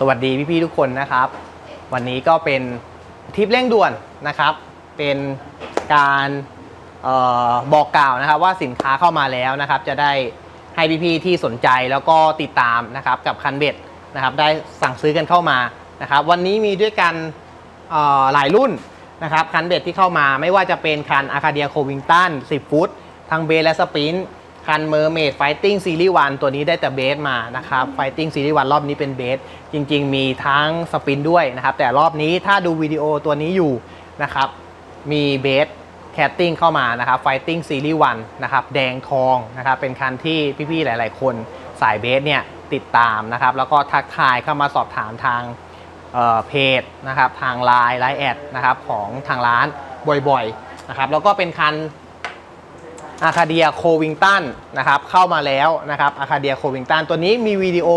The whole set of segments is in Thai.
สวัสดีพี่ๆทุกคนนะครับ วันนี้ก็เป็นทริปเร่งด่วนนะครับ เป็นการออบอกกล่าวนะครับว่าสินค้าเข้ามาแล้วนะครับ จะได้ให้พี่ๆที่สนใจแล้วก็ติดตามนะครับกับคันเบ็ดนะครับ ได้สั่งซื้อกันเข้ามานะครับ วันนี้มีด้วยกันหลายรุ่นนะครับคันเบ็ดที่เข้ามาไม่ว่าจะเป็นคันอาคาเดียโควิงตัน10 ฟุต ทั้งเบสและสปริน คันเมอร์เมดไฟติ้งซีรีส์วันตัวนี้ได้แต่เบสมานะครับไฟติ้งซีรีส์วันรอบนี้เป็นเบส จริงๆ มีทั้งสปินด้วยนะครับ แต่รอบนี้ถ้าดูวิดีโอตัวนี้อยู่นะครับ มีเบสแคตติ้งเข้ามานะครับไฟติ้งซีรีส์วันนะครับแดงทองนะครับเป็นคันที่พี่ๆ หลายๆ คนสายเบสเนี่ยติดตามนะครับ แล้วก็ทักทายเข้ามาสอบถามทางเเพจนะครับทางไลน์ไลน์แอดนะครับของทางร้านบ่อยๆนะครับแล้วก็เป็นคัน อาคาเดียโควิงตันนะครับเข้ามาแล้วนะครับอาคาเดียโควิงตันตัวนี้มีวิดีโอ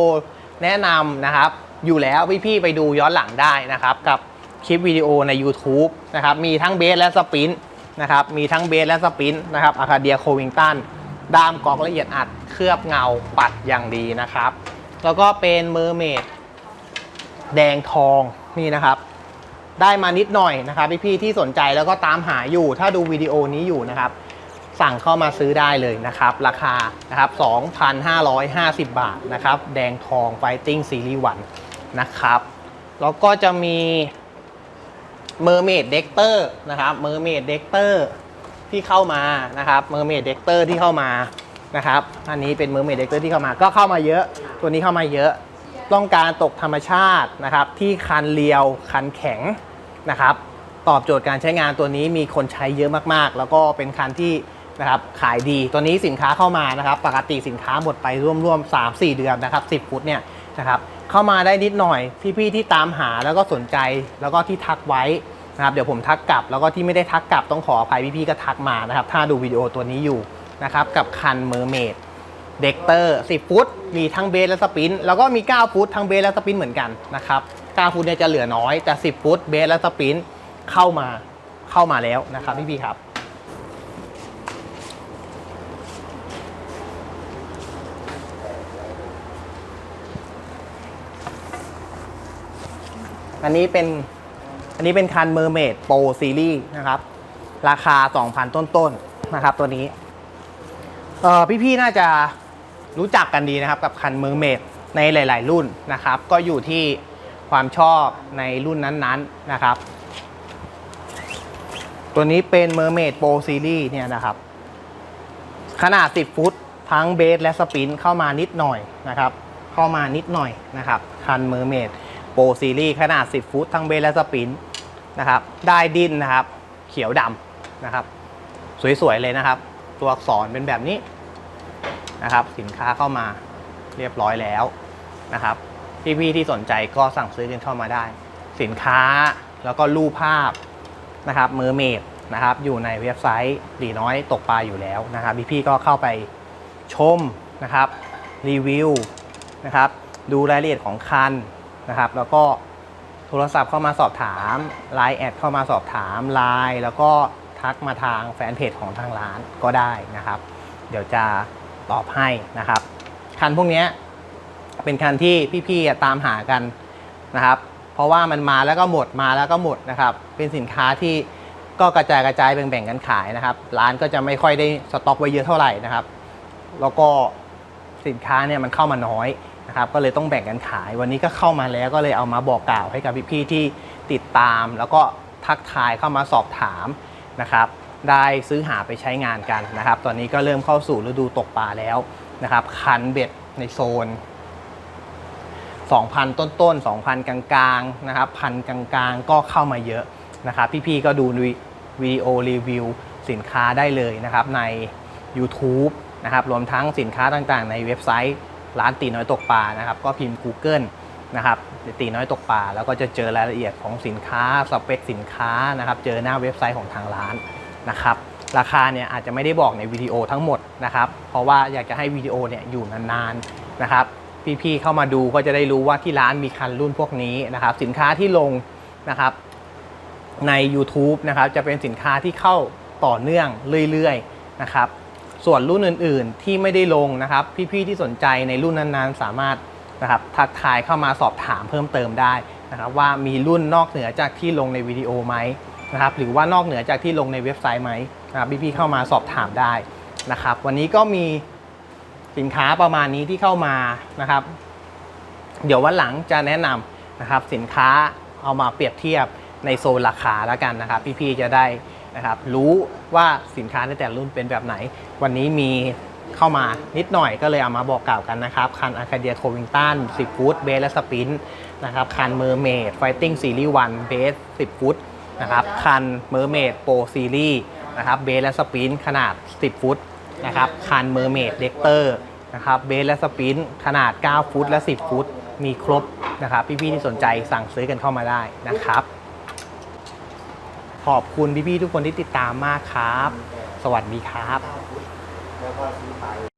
แนะนำนะครับอยู่แล้วพี่ๆไปดูย้อนหลังได้นะครับกับคลิปวิดีโอใน YouTube นะครับมีทั้งเบสและสปรินต์นะครับมีทั้งเบสและสปรินต์นะครับอาคาเดียโควิงตันด้ามกรอกละเอียดอัดเคลือบเงาปัดอย่างดีนะครับ แล้วก็เป็นเมอร์เมดแดงทองนี่นะครับ ได้มานิดหน่อยนะครับพี่ๆที่สนใจแล้วก็ตามหาอยู่ถ้าดูวิดีโอนี้อยู่นะครับ สั่งเข้ามาซื้อได้เลยนะครับ ราคานะครับ 2,550 บาทนะครับ แดงทอง Fighting Series 1นะครับ แล้วก็จะมี Mermaid Dector นะครับ Mermaid Dector ที่เข้ามานะครับ Mermaid Dector ที่เข้ามานะครับ อันนี้เป็น Mermaid Dector ที่เข้ามา ก็เข้ามาเยอะ ตัวนี้เข้ามาเยอะ ต้องการตกธรรมชาตินะครับ ที่คันเรียวคันแข็งนะครับ ตอบโจทย์การใช้งานตัวนี้มีคนใช้เยอะมากๆ แล้วก็เป็นคันที่ นะครับขายดีตัวนี้สินค้าเข้ามานะครับ ปกติสินค้าหมดไปร่วมๆ 3-4 เดือนนะครับ 10 ฟุตเนี่ยนะครับเข้ามาได้นิดหน่อยพี่ๆที่ตามหาแล้วก็สนใจแล้วก็ที่ทักไว้นะครับเดี๋ยวผมทักกลับ แล้วก็ที่ไม่ได้ทักกลับต้องขออภัยพี่ๆก็ทักมานะครับ ถ้าดูวิดีโอตัวนี้อยู่นะครับกับคันเมอร์เมดเด็กเตอร์10 ฟุต มีทั้งเบสและสปิน แล้วก็มี 9 ฟุต ทั้งเบสและสปินเหมือนกันนะครับ9ฟุตเนี่ยจะเหลือน้อยแต่ 10 ฟุตเบสและสปินเข้ามาเข้ามาแล้วนะครับพี่ๆครับ อันนี้เป็นอันนี้เป็นคัน Mermaid Pro Series นะครับ ราคา 2,000 ต้นๆนนะครับ ตัวนี้เออพี่ๆน่าจะรู้จักกันดีนะครับกับคันเมอร์เมดในหลาย ๆ รุ่นนะครับ ก็อยู่ที่ความชอบในรุ่นนั้นๆนะครับ ตัวนี้เป็น Mermaid Pro Series เนี่ยนะครับ ขนาด 10 ฟุตทั้งเบสและสปินเข้ามานิดหน่อยนะครับ เข้ามานิดหน่อยนะครับ คัน Mermaid Pro Series ขนาด 10 ฟุตทั้งเบสและสปินนะครับได้ดินนะครับ เขียวดำนะครับ สวยๆเลยนะครับ ตัวอักษรเป็นแบบนี้นะครับ สินค้าเข้ามาเรียบร้อยแล้วนะครับพี่ๆที่สนใจก็สั่งซื้อกันเข้ามาได้ สินค้าแล้วก็รูปภาพนะครับมือเมดนะครับ อยู่ในเว็บไซต์ดีน้อยตกปลาอยู่แล้วนะครับพี่ๆก็เข้าไปชมนะครับรีวิวนะครับ ดูรายละเอียดของคัน นะครับ แล้วก็โทรศัพท์เข้ามาสอบถามไลน์แอดเข้ามาสอบถามไลน์แล้วก็ทักมาทางแฟนเพจของทางร้านก็ได้นะครับ เดี๋ยวจะตอบให้นะครับ คันพวกนี้เป็นคันที่พี่ๆตามหากันนะครับ เพราะว่ามันมาแล้วก็หมดมาแล้วก็หมดนะครับ เป็นสินค้าที่ก็กระจายกระจายแบ่งๆกันขายนะครับ ร้านก็จะไม่ค่อยได้สต็อกไว้เยอะเท่าไหร่นะครับ แล้วก็สินค้าเนี่ยมันเข้ามาน้อย นะครับก็เลยต้องแบ่งกันขาย วันนี้ก็เข้ามาแล้วก็เลยเอามาบอกกล่าวให้กับพี่ๆที่ติดตาม แล้วก็ทักทายเข้ามาสอบถามนะครับได้ซื้อหาไปใช้งานกันนะครับ ตอนนี้ก็เริ่มเข้าสู่ฤดูตกปลาแล้วนะครับ คันเบ็ดในโซน 2,000 ต้นๆ 2,000 กลางๆนะครับพันกลางๆ ก็เข้ามาเยอะนะครับ พี่ๆก็ดูวิดีโอรีวิวสินค้าได้เลยนะครับใน YouTube นะครับรวมทั้งสินค้าต่างๆ ในเว็บไซต์ ร้านตีน้อยตกปลานะครับ ก็พิมพ์ Google นะครับตีน้อยตกปลาแล้วก็จะเจอรายละเอียดของสินค้าสเปคสินค้านะครับ เจอหน้าเว็บไซต์ของทางร้านนะครับ ราคาเนี่ยอาจจะไม่ได้บอกในวิดีโอทั้งหมดนะครับ เพราะว่าอยากจะให้วิดีโอเนี่ยอยู่นานๆนะครับ พี่ๆเข้ามาดูก็จะได้รู้ว่าที่ร้านมีคันรุ่นพวกนี้นะครับ สินค้าที่ลงนะครับใน YouTube นะครับจะเป็นสินค้าที่เข้าต่อเนื่องเรื่อยๆนะครับ ส่วนรุ่นอื่น ๆ ที่ไม่ได้ลงนะครับ พี่ ๆ ที่สนใจในรุ่นนั้นๆ สามารถนะครับทักทายเข้ามาสอบถามเพิ่มเติมได้นะครับว่ามีรุ่นนอกเหนือจากที่ลงในวิดีโอไหมนะครับหรือว่านอกเหนือจากที่ลงในเว็บไซต์ไหมนะครับพี่ ๆ เข้ามาสอบถามได้นะครับ วันนี้ก็มีสินค้าประมาณนี้ที่เข้ามานะครับ เดี๋ยววันหลังจะแนะนำนะครับสินค้าเอามาเปรียบเทียบในโซนราคาแล้วกันนะครับ พี่ ๆ จะได้ นะครับ รู้ว่าสินค้าในแต่ละรุ่นเป็นแบบไหน วันนี้มีเข้ามานิดหน่อยก็เลยเอามาบอกกล่าวกันนะครับ คันอาคาเดียโควิงตัน10 ฟุตเบสและสปินนะครับ คันเมอร์เมดไฟติ้งซีรีส์1เบส 10 ฟุตนะครับ คันเมอร์เมดโปรซีรีส์นะครับเบสและสปินขนาด 10 ฟุตนะครับ คันเมอร์เมดเด็กเตอร์นะครับเบสและสปินขนาด 9 ฟุตและ 10 ฟุต มีครบนะครับ พี่ๆที่สนใจสั่งซื้อกันเข้ามาได้นะครับ ขอบคุณพี่ๆทุกคนที่ติดตามมากครับ สวัสดีครับ